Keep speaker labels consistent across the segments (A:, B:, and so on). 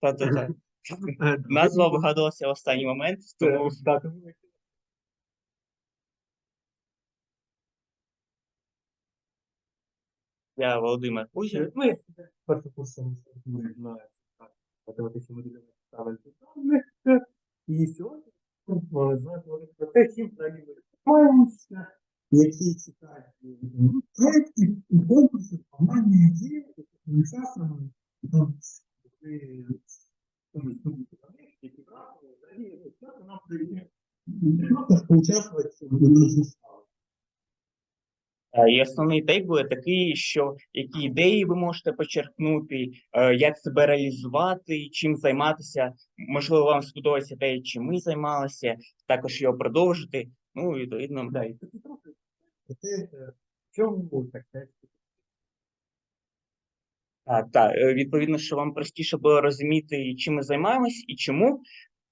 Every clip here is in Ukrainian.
A: Та-та-та. Назва вгадувалася в останній момент, тому я Володимир Кузін.
B: Ми знаємо, так, математичні моделі ставити. І сьогодні ми знаємо про те, чим взагалі ми займаємося, які цікаві проекти і конкурси, командні які часом
A: Е, І основний тейк буде такий, що які ідеї ви можете почерпнути, е, як себе реалізувати, чим займатися. Можливо, вам сподобається те, чим ми займалися, також його продовжити. Ну, відповідно,
B: Да, е, в чому таке?
A: Так, е, Відповідно, що вам простіше було розуміти, чим ми займаємось і чому,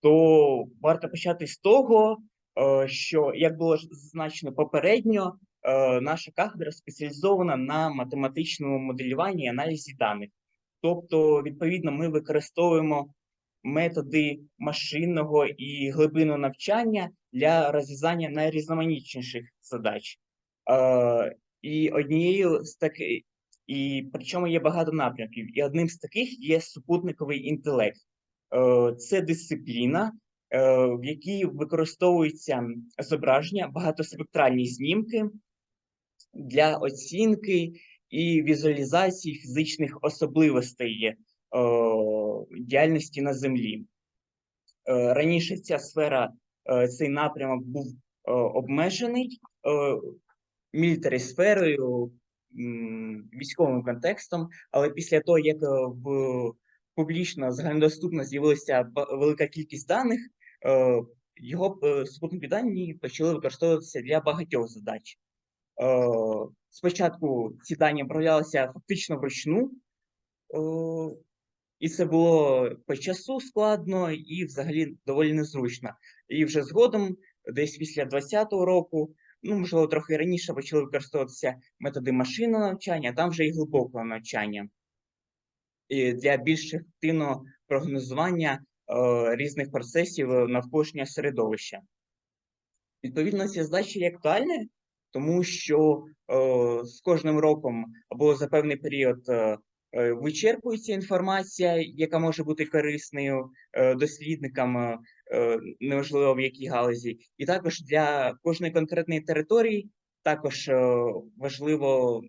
A: то варто почати з того, е, що, як було зазначено попередньо, е, наша кафедра спеціалізована на математичному моделюванні і аналізі даних. Тобто, відповідно, ми використовуємо методи машинного і глибинного навчання для розв'язання найрізноманітніших задач. І однією з таких і причому є багато напрямків. І одним з таких є супутниковий інтелект. Е, Це дисципліна, е, в якій використовуються зображення, багатоспектральні знімки для оцінки і візуалізації фізичних особливостей е, діяльності на Землі. Раніше ця сфера, цей напрямок був обмежений мілітарі сферою, військовим контекстом, але після того, як е, в публічно загальнодоступно з'явилася велика кількість даних, е, його е, супутникові дані почали використовуватися для багатьох задач. Спочатку ці дані оброблялися фактично вручну, і це було по часу складно і взагалі доволі незручно. І вже згодом, десь після 20-го року, ну можливо, трохи раніше почали використовуватися методи машинного навчання, а там вже і глибокого навчання і для більш ефективного прогнозування е, різних процесів е, навколишнього середовища. Відповідно, ці задачі є актуальні, тому що е, з кожним роком або за певний період е, вичерпується інформація, яка може бути корисною е, дослідникам, е, е, неважливо в якій галузі, і також для кожної конкретної території також е, важливо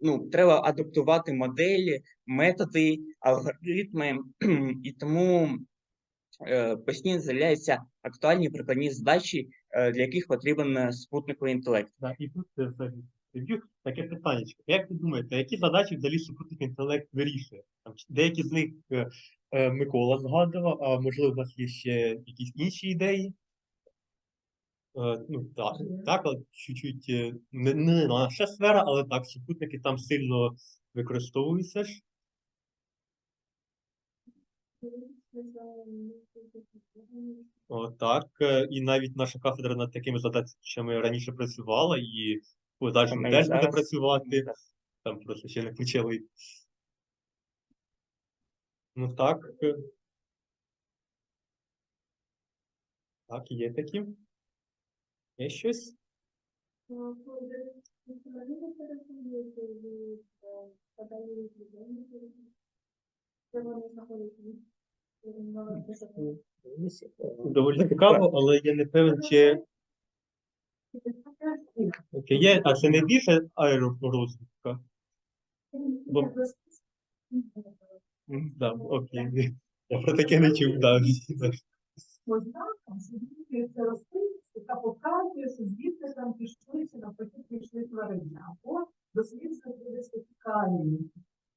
A: ну, треба адаптувати моделі, методи, алгоритми, і тому е, постійно з'являються актуальні прикладні задачі, е, для яких потрібен е, спутниковий інтелект.
B: Да, і тут прев'ю. Таке питання. Як ви думаєте, які задачі взагалі супутник інтелект вирішує? Там, деякі з них е, е, Микола згадував, а можливо, у вас є ще якісь інші ідеї? Е, ну, так, так, але чуть-чуть е, не, не наша сфера, але так, супутники там сильно використовуються ж. О, так, і навіть наша кафедра над такими задачами раніше працювала, і в подальшому
A: Ми і
B: теж буде працювати. Там просто ще не почали. Ну так. е. Так, є такі. Є щось? Доволі цікаво, але я не певен, чи Окей, є, а це не більше аеророзвідка? Бо- Да, окей. Я про таке не чув, да.
C: ознакам, що змінюється рослинність, яка показує, що звідти там пішли чи навпаки пішли тварини, або дослідство буде специфікальні.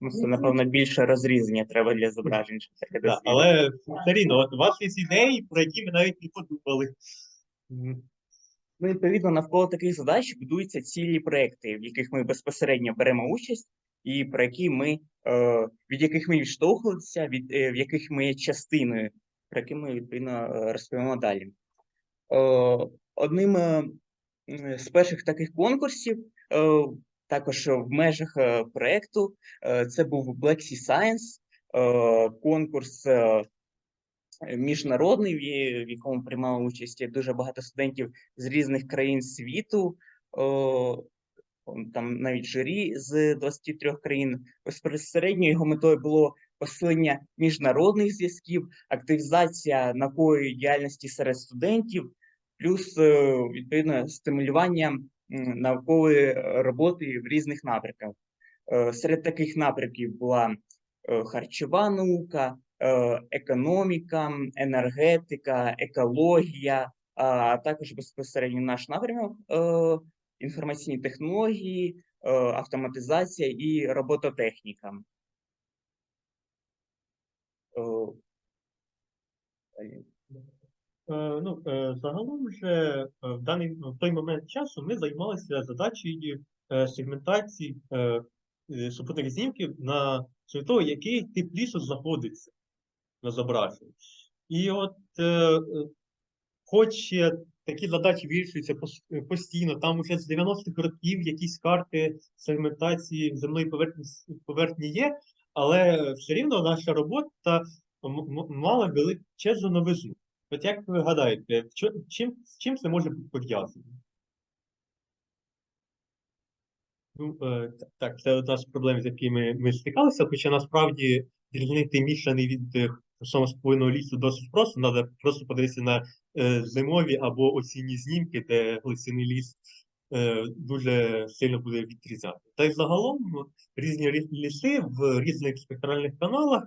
A: Ну, це, напевно, більше розрізання треба для зображень, щоб таке
B: Да,
A: дослідити.
B: але все рівно, от у вас є ідеї, про які ми навіть не подумали.
A: Ну, відповідно, навколо таких задач будуються цілі проекти, в яких ми безпосередньо беремо участь, і про які ми, е, від яких ми відштовхувалися, від е, в яких ми є частиною, про які ми відповідно е, розповімо далі. Одним з перших таких конкурсів, також в межах проекту, це був Black Sea Science. конкурс міжнародний, в якому приймало участь дуже багато студентів з різних країн світу. Там навіть журі з 23 країн. Безпосередньо його метою було посилення міжнародних зв'язків, активізація наукової діяльності серед студентів, плюс е, відповідно стимулювання наукової роботи в різних напрямках. Е, Серед таких напрямків була е, харчова наука, економіка, енергетика, екологія, а також безпосередньо наш напрямок е, інформаційні технології, е, автоматизація і робототехніка. Е.
B: Е, Ну, е, загалом же е, в даний ну, в той момент часу ми займалися задачею е, сегментації е, е, супутних знімків на того, який тип лісу знаходиться на зображенні. І от, е, хоч такі задачі вирішуються е, постійно, там уже з 90-х років якісь карти сегментації земної поверхні, поверхні є, але все рівно наша робота мала величезну новизну. От як ви гадаєте, чим, з чим це може бути пов'язано? Ну, е, так, це одна з проблем, з якими ми стикалися, хоча насправді відрізнити мішаний від е, самоспойного лісу досить просто. Треба просто подивитися на е, зимові або осінні знімки, де лисиний ліс е, дуже сильно буде відрізняти. Та й загалом ну, різні ліси в різних спектральних каналах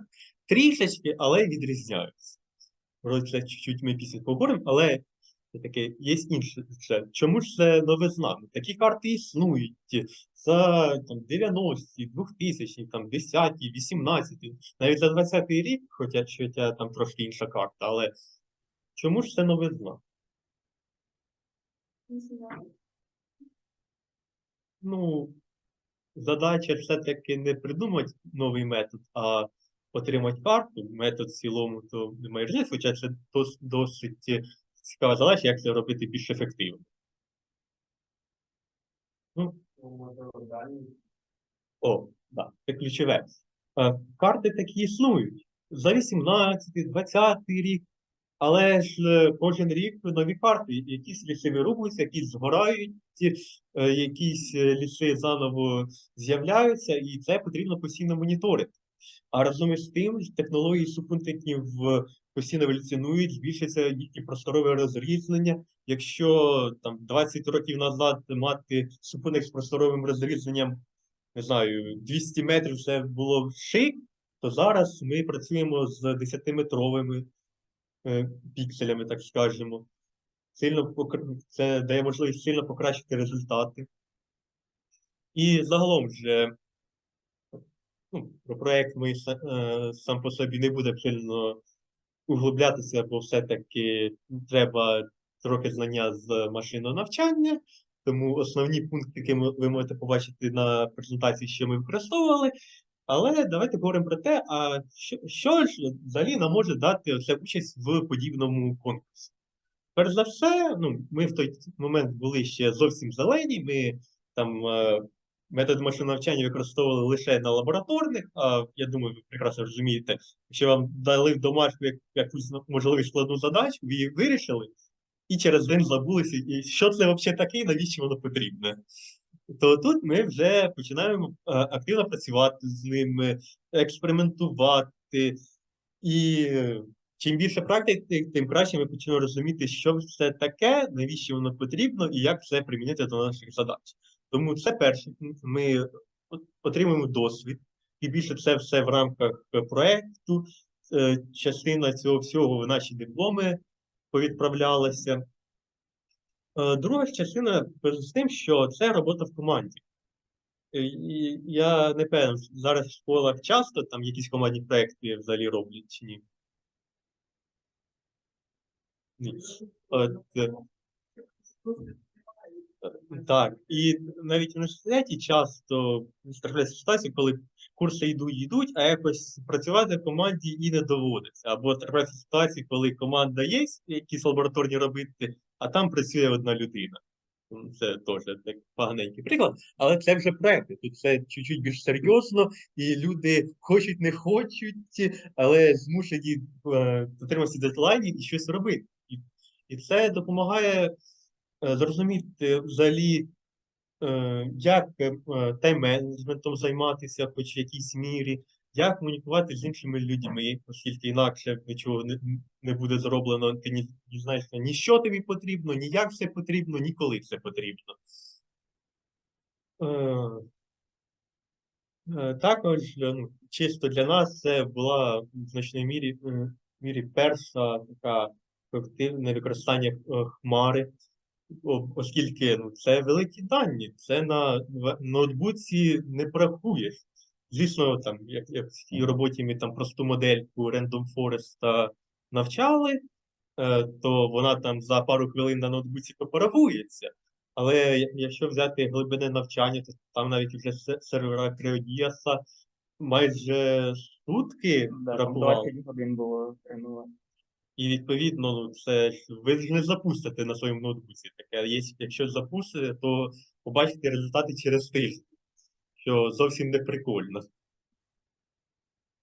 B: трішечки, але відрізняються. Про це чуть-чуть ми після поговоримо, але це таке є інше. Чому ж це новизна? Такі карти існують за там, 90-ті, 2000-ті, там, 10-ті, 18-ті, навіть за 20-й рік, хоча, хоча там трошки інша карта, але чому ж це новизна? Ну, задача все-таки не придумати новий метод, а отримати карту. Метод в цілому то немає різниці, хоча це досить цікава задача, як це робити більш ефективно. Ну, о, да, це ключове. Е, Карти такі існують за 18, 20 рік, але ж е, кожен рік нові карти, якісь ліси вирубуються, якісь згорають, е, якісь ліси заново з'являються, і це потрібно постійно моніторити. А разом із тим, технології супутників е, постійно еволюціонують, збільшується їхнє просторове розрізнення. Якщо там 20 років назад мати супутник з просторовим розрізненням, не знаю, 200 метрів це було шик, то зараз ми працюємо з 10-метровими е, пікселями, так скажемо. Сильно це дає можливість сильно покращити результати. І загалом же ну, про проект ми е, сам по собі не буде сильно углублятися, бо все-таки треба трохи знання з машинного навчання. Тому основні пункти, які ви можете побачити на презентації, що ми використовували. Але давайте говоримо про те, а що, що ж взагалі нам може дати ця участь в подібному конкурсі. Перш за все, ну, ми в той момент були ще зовсім зелені, ми там е, метод машинного навчання використовували лише на лабораторних, а я думаю, ви прекрасно розумієте, якщо вам дали домашню якусь можливо складну задачу, ви її вирішили, і через день забулися, і що це взагалі таке, і навіщо воно потрібне. То тут ми вже починаємо активно працювати з ними, експериментувати. І е, чим більше практики, тим краще ми почнемо розуміти, що це таке, навіщо воно потрібно і як це примінити до наших задач. Тому це перше. Ми отримуємо досвід, і більше це все в рамках проекту. Е, Частина цього всього наші дипломи повідправлялася. Е, Друга частина з тим, що це робота в команді. Е, я не певен, зараз в школах часто там якісь командні проекти взагалі роблять чи ні. Ні. От, так, і навіть в університеті часто трапляються ситуації, коли курси йдуть, йдуть, а якось працювати в команді і не доводиться. Або трапляються ситуації, коли команда є, якісь лабораторні робити, а там працює одна людина. Це теж так поганенький приклад, але це вже проекти. Тут це чуть-чуть більш серйозно, і люди хочуть, не хочуть, але змушені е, дотримуватися дедлайнів і щось робити. І, і це допомагає е, зрозуміти взагалі, е, як е, тайм-менеджментом займатися, хоч в якійсь мірі, як комунікувати з іншими людьми, оскільки інакше нічого не, не буде зроблено, ти ні, дізнаєшся ні що тобі потрібно, ні як це потрібно, ні коли це потрібно. Е, е, Також е, ну, чисто для нас це була в значній мірі, е, мірі перша така ефективне використання е, хмари, оскільки ну, це великі дані, це на ноутбуці не порахуєш. Звісно, там, як, як в цій роботі ми там просту модельку Random Forest навчали, е, то вона там за пару хвилин на ноутбуці порахується. Але якщо взяти глибинне навчання, то там навіть вже сервера Креодіаса майже сутки
A: Да,
B: рахували.
A: 20 годин було тренувати.
B: І відповідно, ну це ви ж не запустите на своєму ноутбуці таке. Якщо запустите, то побачите результати через тиждень, що зовсім не прикольно.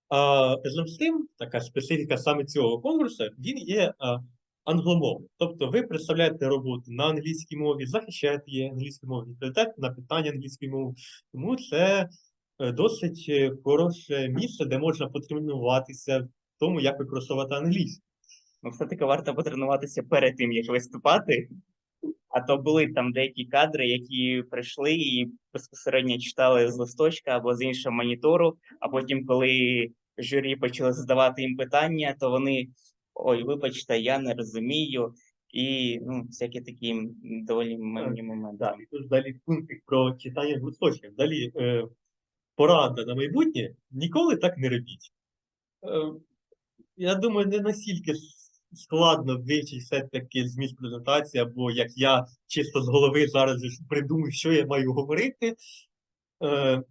B: А тим, така специфіка саме цього конкурсу, він є а, англомовний. Тобто ви представляєте роботу на англійській мові, захищаєте її англійською мовою, відповідаєте на питання англійською мовою. Тому це е, досить е, хороше місце, де можна потренуватися в тому, як використовувати англійську.
A: Ну, все-таки варто потренуватися перед тим, як виступати. А то були там деякі кадри, які прийшли і безпосередньо читали з листочка або з іншого монітору, а потім, коли журі почали задавати їм питання, то вони ой, вибачте, я не розумію. І ну, всякі такі доволі милі моменти.
B: Так, і тут далі пункт про читання з листочків. Далі е, порада на майбутнє ніколи так не робіть. Е, я думаю, не настільки складно вивчити все-таки зміст презентації, або як я чисто з голови зараз придумаю, що я маю говорити. Е,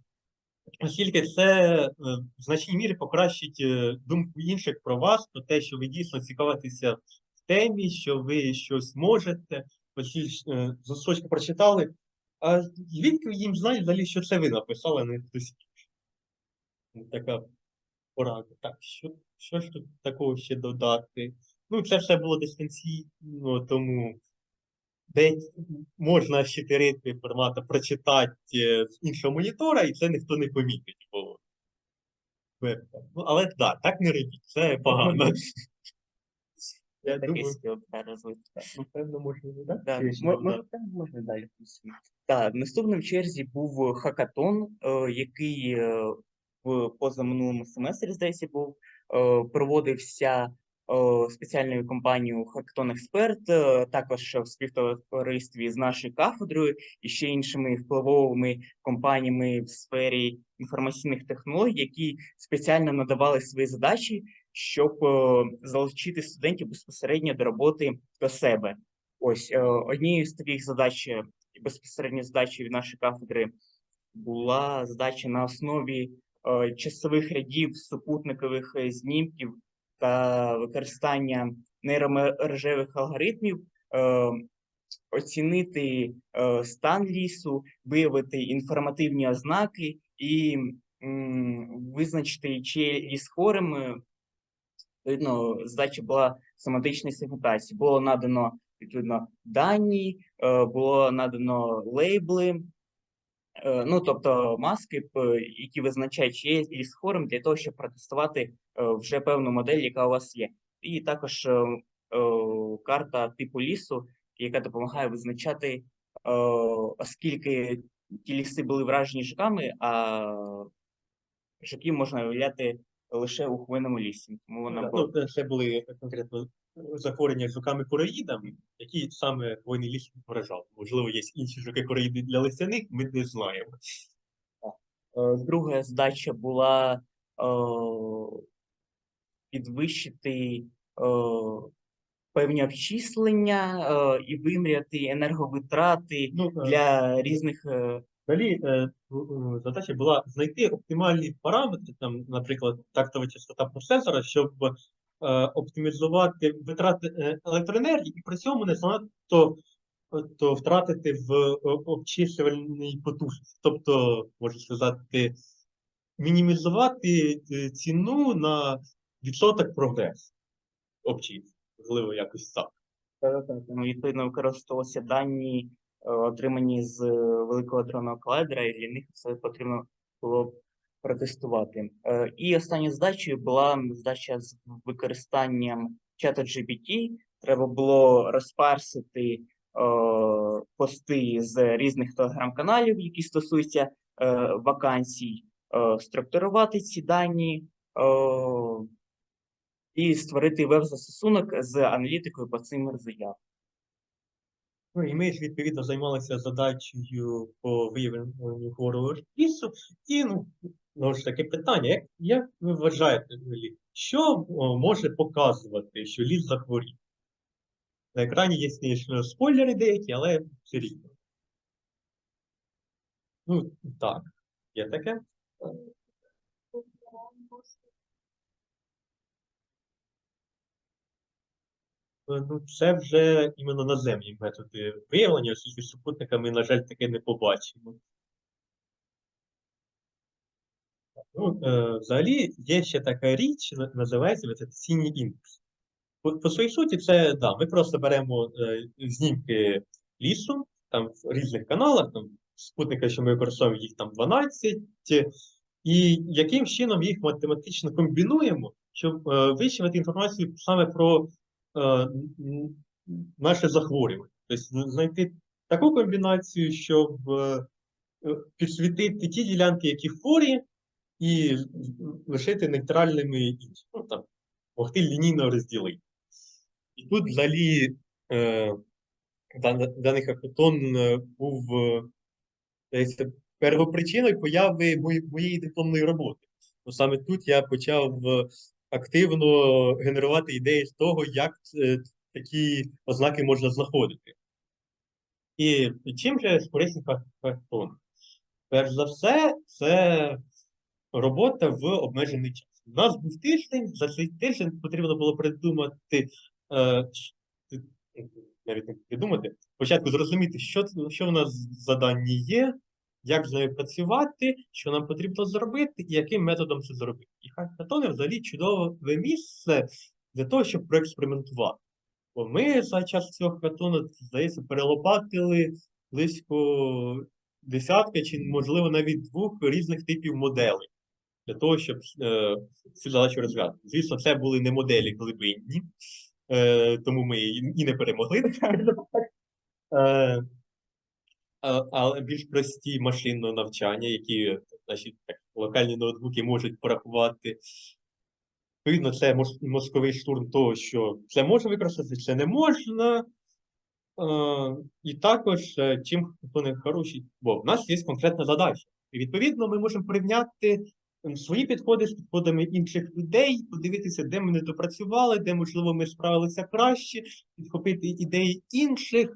B: Оскільки це е, в значній мірі покращить е, думку інших про вас, про те, що ви дійсно цікавитеся в темі, що ви щось можете, оці е, прочитали, а звідки їм знають взагалі, що це ви написали, не хтось? Така порада. Так, що, що ж тут такого ще додати? Ну, це все було дистанційно, тому десь можна ще ритми формату прочитати е, з іншого монітора, і це ніхто не помітить. Вебка. Ну, але так, так не робіть, це погано. Я думаю, напевно, можна додати.
A: Да, можна далі. Так, наступним в черзі був хакатон, е, який е, в позаминулому семестрі, здається, був, проводився спеціальною компанією Hackathon Expert, е, також в співтоваристві з нашою кафедрою і ще іншими впливовими компаніями в сфері інформаційних технологій, які спеціально надавали свої задачі, щоб е, залучити студентів безпосередньо до роботи до себе. Ось е, однією з таких задач, е, і безпосередньо задачі від нашої кафедри була задача на основі часових рядів супутникових знімків та використання нейромережевих алгоритмів е, оцінити е, стан лісу, виявити інформативні ознаки і визначити, чи є ліс хворим. е, Відповідно, задача була семантичної сегментації. Було надано відповідно дані, було надано лейбли, ну тобто маски, які визначають, чи є ліс хворим, для того, щоб протестувати е, вже певну модель, яка у вас є. І також е, е, карта типу лісу, яка допомагає визначати, оскільки ті ліси були вражені жуками, а жуків можна виявляти лише у хвойному лісі. Тому вона
B: Ну,
A: була
B: це- це були конкретно захворювання жуками-короїдами, які саме хвойний ліс вражав. Можливо, є інші жуки-короїди для лисяних, ми не знаємо.
A: Е, Друга задача була е, підвищити е, певні обчислення е, і виміряти енерговитрати
B: Ну, е,
A: для різних. е,
B: Далі е, задача була знайти оптимальні параметри, там, наприклад, тактова частота процесора, щоб е, оптимізувати витрати е, електроенергії і при цьому не занадто то втратити в о- обчислювальній потужності. Тобто, можна сказати, мінімізувати ціну на відсоток прогресу обчислення. Можливо, якось так.
A: Ну, відповідно, використовувалися дані, отримані з е, великого дронного колайдера, і для них це потрібно було протестувати. Е, І останньою задачею була задача з використанням чату GPT. Треба було розпарсити е, пости з різних телеграм-каналів, які стосуються е, вакансій, е, структурувати ці дані. е, і створити веб-застосунок з аналітикою по цим заявам.
B: Ну, і ми відповідно займалися задачею по виявленню хворого лісу. І ну, знову ж таки питання: як, як ви вважаєте, що може показувати, що ліс захворів? На екрані є, звісно, спойлери деякі, але все рівно. Ну, так, є таке. Ну, це вже іменно наземні методи виявлення, оскільки з супутниками, на жаль, таке не побачимо. Ну, е, взагалі, є ще така річ, на- називається вегетаційні індекси. По, по своїй суті, це да, ми просто беремо е, знімки лісу, там в різних каналах, там спутника, що ми використовуємо, їх там 12, і яким чином їх математично комбінуємо, щоб е, вичавити інформацію саме про е, наше захворювання. Тобто знайти таку комбінацію, щоб е, е, підсвітити ті ділянки, які хворі, і лишити нейтральними інші. Ну, там, могти лінійно розділити. І тут взагалі е, даний хакатон е, був е, здається, первопричиною появи моєї дипломної роботи. Бо саме тут я почав е, активно генерувати ідеї з того, як е, такі ознаки можна знаходити. І чим же корисний хакатон? Перш за все, це робота в обмежений час. У нас був тиждень, за цей тиждень потрібно було придумати, е, навіть не придумати, спочатку зрозуміти, що, що в нас дані є, як з нею працювати, що нам потрібно зробити і яким методом це зробити. І хакатони взагалі чудове місце для того, щоб проекспериментувати. Бо ми за час цього хакатону, здається, перелопатили близько десятка чи, можливо, навіть двох різних типів моделей для того, щоб е, цю задачу розв'язати. Звісно, це були не моделі глибинні, е, тому ми і не перемогли. Е, але більш прості машинного навчання, які наші так, локальні ноутбуки можуть порахувати. Відповідно, це мозковий штурм того, що це можна використати, це не можна. Е, і також, е, чим вони хороші, бо в нас є конкретна задача. І відповідно, ми можемо порівняти свої підходи з підходами інших людей, подивитися, де ми не допрацювали, де, можливо, ми справилися краще, підхопити ідеї інших.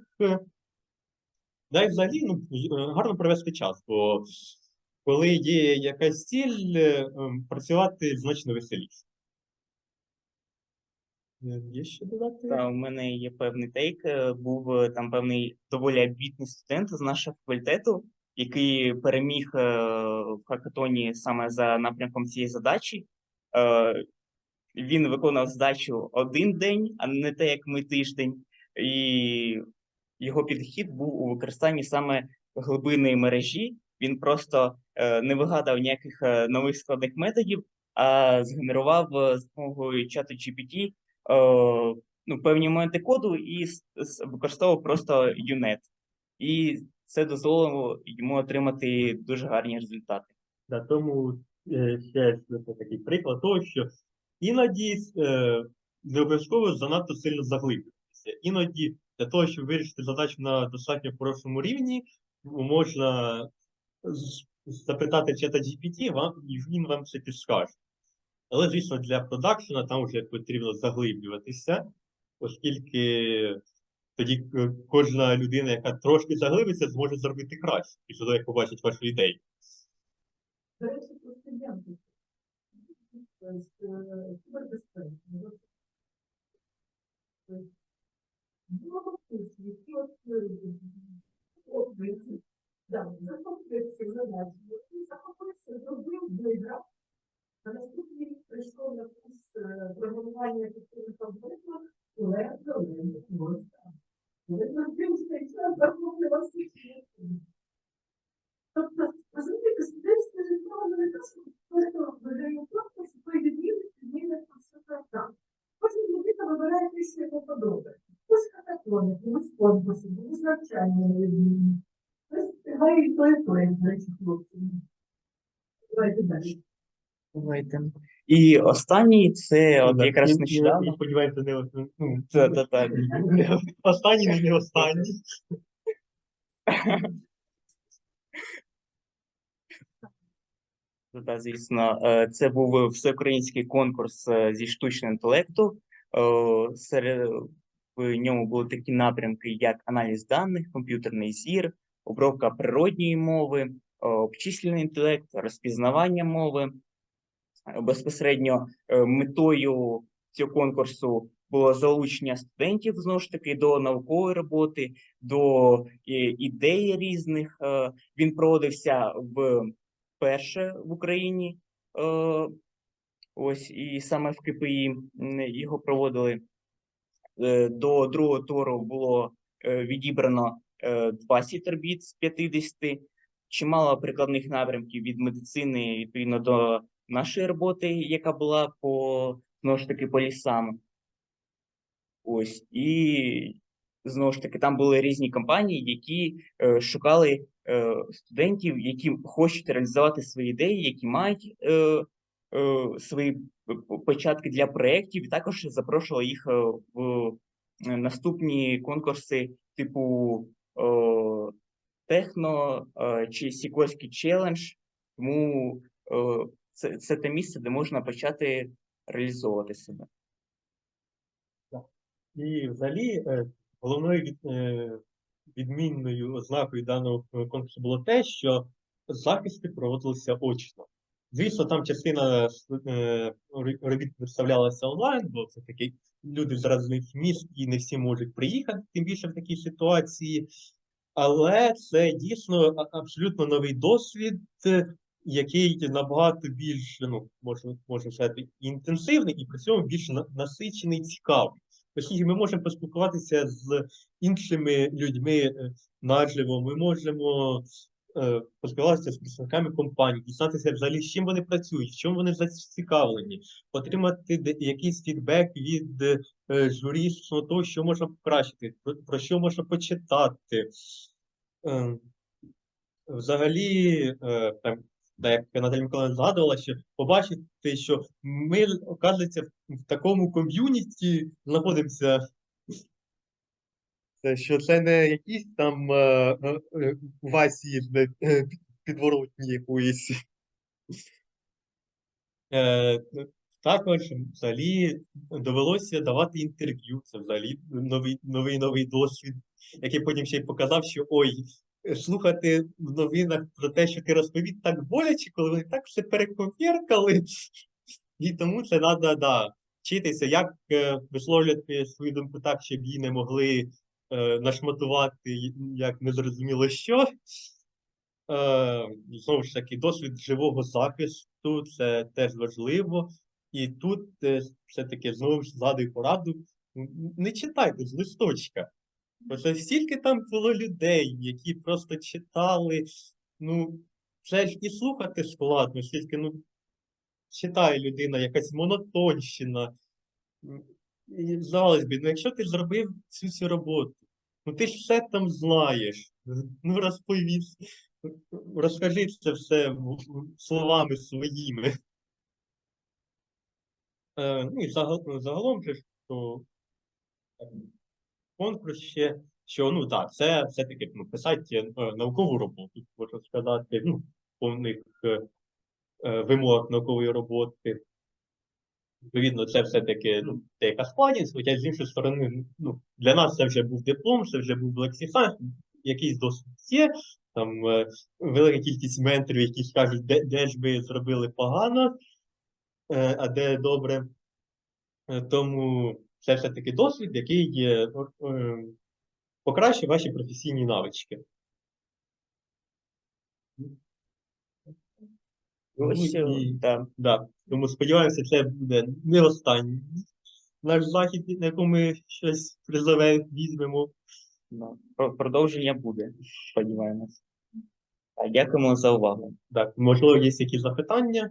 B: Да, і взагалі ну, е, гарно провести час, бо коли є якась ціль, е, ем, працювати значно веселіше. Е, Є ще додати?
A: Та у мене є певний тейк. Був там певний доволі амбітний студент з нашого факультету, який переміг в хакатоні саме за напрямком цієї задачі. Він виконав задачу один день, а не те, як ми тиждень. І його підхід був у використанні саме глибинної мережі. Він просто е, не вигадав ніяких е, нових складних методів, а згенерував е, з допомогою чату GPT ну, певні моменти коду і використовував просто UNet. І це дозволило йому отримати дуже гарні результати.
B: Да, тому ще такий приклад того, що іноді не обов'язково занадто сильно заглиблюватися. Іноді для того, щоб вирішити задачу на достатньо хорошому рівні, можна запитати чата GPT, вам, і він вам це підскаже. Але, звісно, для продакшена там вже потрібно заглиблюватися, оскільки тоді е, кожна людина, яка трошки заглибиться, зможе зробити краще, після того, як побачить вашу ідею.
C: До речі, про студентів. Тобто, е, кібербезпека. Тобто, Було б захоплюються, які от, е, от, ви, да, захоплюються задачі, і захоплюються, зробив, виграв. На наступний рік прийшов на курс е, програмування легко, легко, ось так. Ви навчилися і час захоплювався всім. Тобто, розумієте, студентське воно не те, що просто виграє що той відмінник все так так. Людина вибирає те, що йому подобається. Хтось хакатони, комусь конкурси, комусь навчання на відмінні. Хтось встигає і то, і то, як, до речі, хлопці. Давайте далі.
A: Давайте. І останній це от якраз нещодавно.
B: Сподіваємося, не ну,
A: Це, це.
B: не останній, але не останній.
A: Та, звісно, Е, це був всеукраїнський конкурс е, зі штучного інтелекту. Е, Серед в ньому були такі напрямки, як аналіз даних, комп'ютерний зір, обробка природньої мови, е, обчислювальний інтелект, розпізнавання мови. Безпосередньо е, метою цього конкурсу було залучення студентів знову ж таки до наукової роботи, до е, ідей різних. Він проводився в перше в Україні. Ось і саме в КПІ його проводили. Е, До другого туру було е, відібрано е, 20 робіт з 50, чимало прикладних напрямків від медицини відповідно до нашої роботи, яка була по знову ж таки по лісам. Ось і знову ж таки там були різні компанії, які е, шукали е, студентів, які хочуть реалізувати свої ідеї, які мають е, е, свої початки для проєктів, і також запрошували їх е, в е, наступні конкурси, типу е, Техно чи Сікорський челендж. Тому це, це те місце, де можна почати реалізовувати себе.
B: І взагалі головною від, відмінною ознакою даного конкурсу було те, що захисти проводилися очно. Звісно, там частина е, робіт представлялася онлайн, бо це такі люди з різних міст і не всі можуть приїхати, тим більше в такій ситуації. Але це дійсно абсолютно новий досвід, який набагато більш, ну, можна, сказати, інтенсивний і при цьому більш насичений, цікавий. Оскільки ми можемо поспілкуватися з іншими людьми е, наживо, ми можемо поспілкуватися з представниками компаній, дізнатися взагалі, з чим вони працюють, в чому вони зацікавлені, отримати якийсь фідбек від е, журі стосовно того, що можна покращити, про, що можна почитати. Е, Взагалі, е, там, та, як Наталя Миколаївна згадувала, що побачити, що ми, оказується, в такому ком'юніті знаходимося, що це не якісь там е, е, е, Васі е, е, підворотні якоїсь. Е, також взагалі довелося давати інтерв'ю. Це взагалі новий новий новий досвід, який потім ще й показав, що ой, е, слухати в новинах про те, що ти розповів, так боляче, коли вони так все перековіркали. І тому це треба да, вчитися, як е, висловлювати свою думку так, щоб її не могли е, нашматувати, як незрозуміло що. Е, знову ж таки, досвід живого захисту це теж важливо. І тут е, все-таки знову ж згадую пораду. Не читайте з листочка. Бо стільки там було людей, які просто читали. Ну, це ж і слухати складно, стільки, ну, читає людина, якась монотонщина. І здавалось би, ну якщо ти зробив цю всю роботу, ну ти ж все там знаєш. Ну розповідь, розкажи це все словами своїми. Е, ну і загал- загалом же, що е, конкурс ще, що ну так, це все-таки ну, писати е, наукову роботу, можна сказати, ну, повних е, е, вимог наукової роботи. Відповідно, це все-таки ну, це яка складність, хоча з іншої сторони, ну, для нас це вже був диплом, це вже був лексикон, якийсь досвід є, там е, велика кількість менторів, які скажуть, де, де ж ви зробили погано, е, а де добре. Е, Тому це все-таки досвід, який є, е, покращить ваші професійні навички. Ну,
A: Ось,
B: і-
A: да.
B: Да. Тому сподіваємося, це буде не останній наш захід, на якому ми щось призове візьмемо.
A: Ну, Про- Продовження буде, сподіваємось. Дякуємо за увагу.
B: Так, можливо, є якісь запитання.